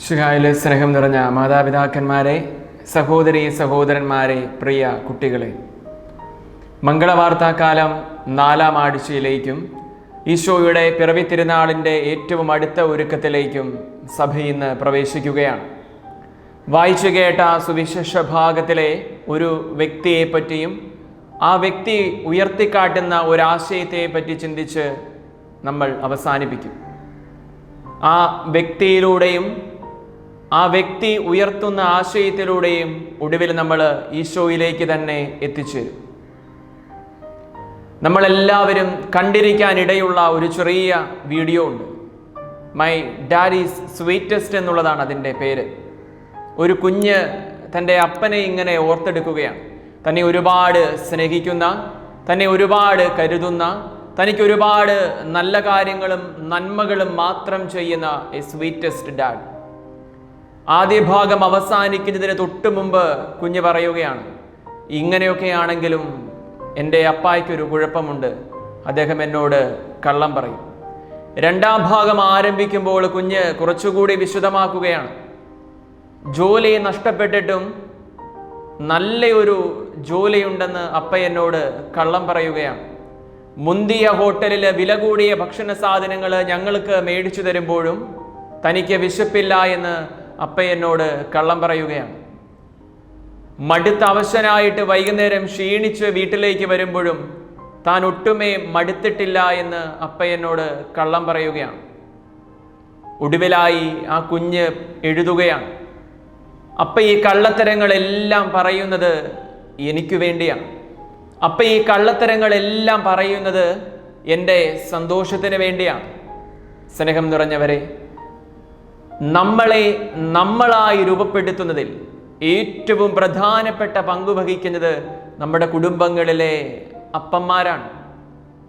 ഇഷുഹായിലെ സ്നേഹം നിറഞ്ഞ മാതാപിതാക്കന്മാരെ സഹോദരി സഹോദരന്മാരെ പ്രിയ കുട്ടികളെ. മംഗളവാർത്താക്കാലം നാലാം ആഴ്ചയിലേക്കും ഈശോയുടെ പിറവി തിരുനാളിന്റെ ഏറ്റവും അടുത്ത ഒരുക്കത്തിലേക്കും സഭ ഇന്ന് പ്രവേശിക്കുകയാണ്. വായിച്ചു കേട്ട സുവിശേഷ ഭാഗത്തിലെ ഒരു വ്യക്തിയെ പറ്റിയും ആ വ്യക്തി ഉയർത്തിക്കാട്ടുന്ന ഒരാശയത്തെ പറ്റി ചിന്തിച്ച് നമ്മൾ അവസാനിപ്പിക്കും. ആ വ്യക്തിയിലൂടെയും ആ വ്യക്തി ഉയർത്തുന്ന ആശയത്തിലൂടെയും ഒടുവിൽ നമ്മൾ ഈശോയിലേക്ക് തന്നെ എത്തിച്ചേരും. നമ്മളെല്ലാവരും കണ്ടിരിക്കാനിടയുള്ള ഒരു ചെറിയ വീഡിയോ ഉണ്ട്. മൈ ഡാഡീസ് സ്വീറ്റസ്റ്റ് എന്നുള്ളതാണ് അതിന്റെ പേര്. ഒരു കുഞ്ഞ് തന്റെ അപ്പനെ ഇങ്ങനെ ഓർത്തെടുക്കുകയാണ്. തന്നെ ഒരുപാട് സ്നേഹിക്കുന്ന തന്നെ ഒരുപാട് കരുതുന്ന തനിക്ക് ഒരുപാട് നല്ല കാര്യങ്ങളും നന്മകളും മാത്രം ചെയ്യുന്ന എ സ്വീറ്റസ്റ്റ് ഡാഡ് ആദ്യ ഭാഗം അവസാനിക്കുന്നതിന് തൊട്ടു മുമ്പ് കുഞ്ഞ് പറയുകയാണ് ഇങ്ങനെയൊക്കെയാണെങ്കിലും എന്റെ അപ്പായ്ക്കൊരു കുഴപ്പമുണ്ട്. അദ്ദേഹം എന്നോട് കള്ളം പറയും. രണ്ടാം ഭാഗം ആരംഭിക്കുമ്പോൾ കുഞ്ഞ് കുറച്ചുകൂടി വിശദമാക്കുകയാണ്. ജോലി നഷ്ടപ്പെട്ടിട്ടും നല്ലൊരു ജോലിയുണ്ടെന്ന് അപ്പ എന്നോട് കള്ളം പറയുകയാണ്. മുന്തിയ ഹോട്ടലിൽ വില കൂടിയ ഭക്ഷണ സാധനങ്ങൾ ഞങ്ങൾക്ക് മേടിച്ചു തരുമ്പോഴും തനിക്ക് വിശപ്പില്ല എന്ന് അപ്പ എന്നോട് കള്ളം പറയുകയാണ്. മടുത്ത അവശനായിട്ട് വൈകുന്നേരം ക്ഷീണിച്ച് വീട്ടിലേക്ക് വരുമ്പോഴും താൻ ഒട്ടുമേ മടുത്തിട്ടില്ല എന്ന് അപ്പയെന്നോട് കള്ളം പറയുകയാണ്. ഒടുവിലായി ആ കുഞ്ഞ് എഴുതുകയാണ്. അപ്പ ഈ കള്ളത്തരങ്ങളെല്ലാം പറയുന്നത് എനിക്ക് വേണ്ടിയാണ്. അപ്പ ഈ കള്ളത്തരങ്ങളെല്ലാം പറയുന്നത് എന്റെ സന്തോഷത്തിന് വേണ്ടിയാണ്. സ്നേഹം നിറഞ്ഞവരെ നമ്മളെ നമ്മളായി രൂപപ്പെടുത്തുന്നതിൽ ഏറ്റവും പ്രധാനപ്പെട്ട പങ്ക് വഹിക്കുന്നത് നമ്മുടെ കുടുംബങ്ങളിലെ അപ്പന്മാരാണ്.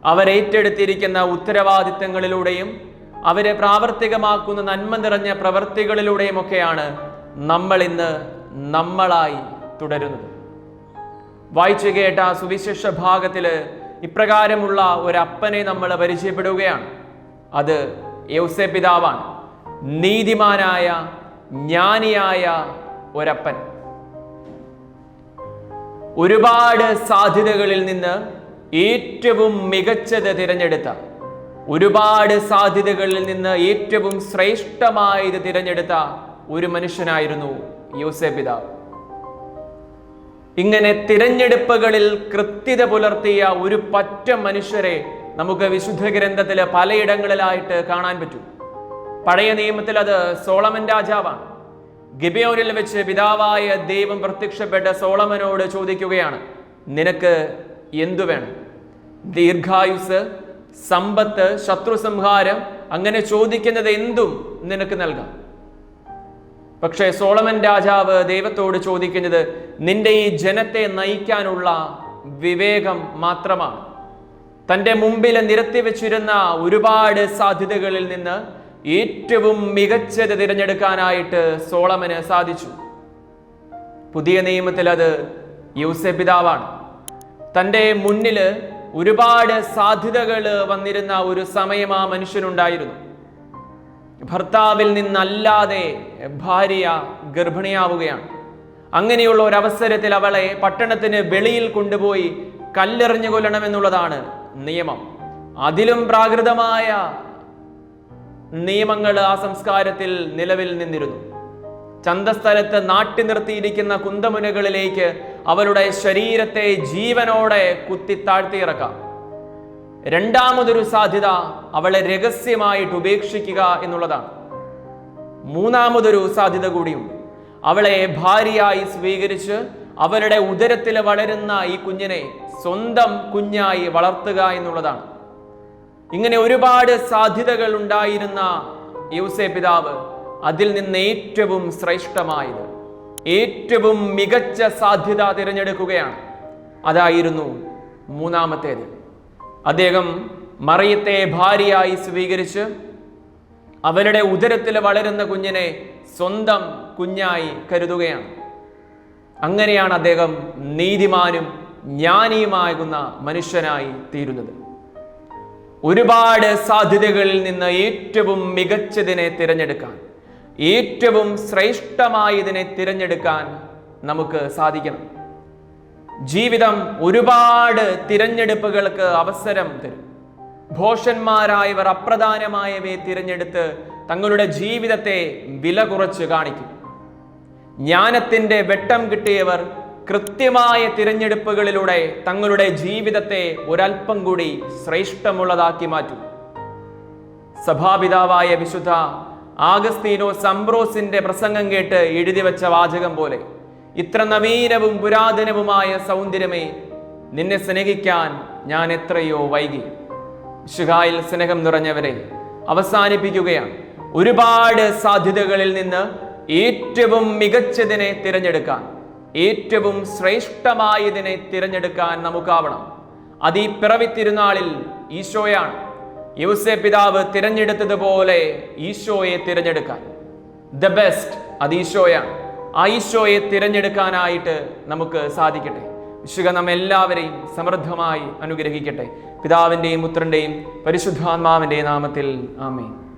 അവരേറ്റെടുത്തിരിക്കുന്ന ഉത്തരവാദിത്തങ്ങളിലൂടെയും അവരെ പ്രാവർത്തികമാക്കുന്ന നന്മ നിറഞ്ഞ പ്രവൃത്തികളിലൂടെയും ഒക്കെയാണ് നമ്മൾ ഇന്ന് നമ്മളായി തുടരുന്നത്. വായിച്ചു കേട്ട സുവിശേഷ ഭാഗത്തിൽ ഇപ്രകാരമുള്ള ഒരപ്പനെ നമ്മൾ പരിചയപ്പെടുകയാണ്. അത് യൗസെ പിതാവാണ്. നീതിമാനായ ജ്ഞാനിയായ ഒരപ്പൻ. ഒരുപാട് സാധ്യതകളിൽ നിന്ന് ഏറ്റവും മികച്ചത് തിരഞ്ഞെടുത്ത ഒരുപാട് സാധ്യതകളിൽ നിന്ന് ഏറ്റവും ശ്രേഷ്ഠമായത് തിരഞ്ഞെടുത്ത ഒരു മനുഷ്യനായിരുന്നു യൂസെ ഇങ്ങനെ തിരഞ്ഞെടുപ്പുകളിൽ കൃത്യത പുലർത്തിയ ഒരു പറ്റ മനുഷ്യരെ നമുക്ക് വിശുദ്ധ ഗ്രന്ഥത്തിൽ പലയിടങ്ങളിലായിട്ട് കാണാൻ പറ്റും. പഴയ നിയമത്തിൽ അത് സോളമൻ രാജാവാണ്. ഗിബയോനിൽ വെച്ച് പിതാവായ ദൈവം പ്രത്യക്ഷപ്പെട്ട സോളമനോട് ചോദിക്കുകയാണ് നിനക്ക് എന്തു വേണം? ദീർഘായുസ് സമ്പത്ത് ശത്രു സംഹാരം അങ്ങനെ ചോദിക്കുന്നത് എന്തും നിനക്ക് നൽകാം. പക്ഷേ സോളമൻ രാജാവ് ദൈവത്തോട് ചോദിക്കുന്നത് നിന്റെ ഈ ജനത്തെ നയിക്കാനുള്ള വിവേകം മാത്രമാണ്. തന്റെ മുമ്പിൽ നിരത്തി വെച്ചിരുന്ന ഒരുപാട് സാധ്യതകളിൽ നിന്ന് ഏറ്റവും മികച്ചത് തിരഞ്ഞെടുക്കാനായിട്ട് സോളമന് സാധിച്ചു. പുതിയ നിയമത്തിൽ അത് യൂസെ പിതാവാണ്. തന്റെ മുന്നിൽ ഒരുപാട് സാധ്യതകൾ വന്നിരുന്ന ഒരു സമയം ആ മനുഷ്യനുണ്ടായിരുന്നു. ഭർത്താവിൽ നിന്നല്ലാതെ ഭാര്യ ഗർഭിണിയാവുകയാണ്. അങ്ങനെയുള്ള ഒരു അവസരത്തിൽ അവളെ പട്ടണത്തിന് വെളിയിൽ കൊണ്ടുപോയി കല്ലെറിഞ്ഞു കൊല്ലണമെന്നുള്ളതാണ് നിയമം. അതിലും പ്രാകൃതമായ നിയമങ്ങൾ ആ സംസ്കാരത്തിൽ നിലവിൽ നിന്നിരുന്നു. ചന്തസ്ഥലത്ത് നാട്ടി നിർത്തിയിരിക്കുന്ന കുന്തമുനകളിലേക്ക് അവരുടെ ശരീരത്തെ ജീവനോടെ കുത്തി താഴ്ത്തിയിറക്കാം. രണ്ടാമതൊരു സാധ്യത അവളെ രഹസ്യമായിട്ട് ഉപേക്ഷിക്കുക എന്നുള്ളതാണ്. മൂന്നാമതൊരു സാധ്യത കൂടിയും അവളെ ഭാര്യയായി സ്വീകരിച്ച് അവരുടെ ഉദരത്തിൽ വളരുന്ന ഈ കുഞ്ഞിനെ സ്വന്തം കുഞ്ഞായി വളർത്തുക എന്നുള്ളതാണ്. ഇങ്ങനെ ഒരുപാട് സാധ്യതകൾ ഉണ്ടായിരുന്ന യൂസെ പിതാവ് അതിൽ നിന്ന് ഏറ്റവും ശ്രേഷ്ഠമായത് ഏറ്റവും മികച്ച സാധ്യത തിരഞ്ഞെടുക്കുകയാണ്. അതായിരുന്നു മൂന്നാമത്തേത്. അദ്ദേഹം മറിയത്തെ ഭാര്യയായി സ്വീകരിച്ച് അവരുടെ ഉദരത്തിൽ വളരുന്ന കുഞ്ഞിനെ സ്വന്തം കുഞ്ഞായി കരുതുകയാണ്. അങ്ങനെയാണ് അദ്ദേഹം നീതിമാനും ജ്ഞാനിയുമാകുന്ന മനുഷ്യനായി തീരുന്നത്. ഒരുപാട് സാധ്യതകളിൽ നിന്ന് ഏറ്റവും മികച്ചതിനെ തിരഞ്ഞെടുക്കാൻ ഏറ്റവും ശ്രേഷ്ഠമായതിനെ തിരഞ്ഞെടുക്കാൻ നമുക്ക് സാധിക്കണം. ജീവിതം ഒരുപാട് തിരഞ്ഞെടുപ്പുകൾക്ക് അവസരം തരും. ഭോഷന്മാരായവർ അപ്രധാനമായവയെ തിരഞ്ഞെടുത്ത് തങ്ങളുടെ ജീവിതത്തെ വില കുറച്ച് കാണിക്കും. ജ്ഞാനത്തിന്റെ വെട്ടം കിട്ടിയവർ കൃത്യമായ തിരഞ്ഞെടുപ്പുകളിലൂടെ തങ്ങളുടെ ജീവിതത്തെ ഒരൽപ്പം കൂടി ശ്രേഷ്ഠമുള്ളതാക്കി മാറ്റും. സഭാപിതാവായ വിശുദ്ധ ആഗസ്തീനോ സംബ്രോസിന്റെ പ്രസംഗം കേട്ട് എഴുതി വെച്ച വാചകം പോലെ ഇത്ര നവീനവും പുരാതനവുമായ സൗന്ദര്യമേ നിന്നെ സ്നേഹിക്കാൻ ഞാൻ എത്രയോ വൈകി. ശുഹായിൽ സ്നേഹം നിറഞ്ഞവരെ അവസാനിപ്പിക്കുകയാണ്. ഒരുപാട് സാധ്യതകളിൽ നിന്ന് ഏറ്റവും മികച്ചതിനെ തിരഞ്ഞെടുക്കാൻ. ഏറ്റവും ശ്രേഷ്ഠമായതിനെ തിരഞ്ഞെടുക്കാൻ നമുക്കാവണം. അത് ഈ പിറവി തിരുനാളിൽ ഈശോയാണ്. യൗസെ പിതാവ് തിരഞ്ഞെടുത്തതുപോലെ ഈശോയെ തിരഞ്ഞെടുക്കാൻ. ദ ബെസ്റ്റ് അത് ഈശോയാണ്. ആ ഈശോയെ തിരഞ്ഞെടുക്കാനായിട്ട് നമുക്ക് സാധിക്കട്ടെ. വിശുക നാം എല്ലാവരെയും സമൃദ്ധമായി അനുഗ്രഹിക്കട്ടെ. പിതാവിന്റെയും പുത്രന്റെയും പരിശുദ്ധാത്മാവിന്റെയും നാമത്തിൽ ആമേൻ.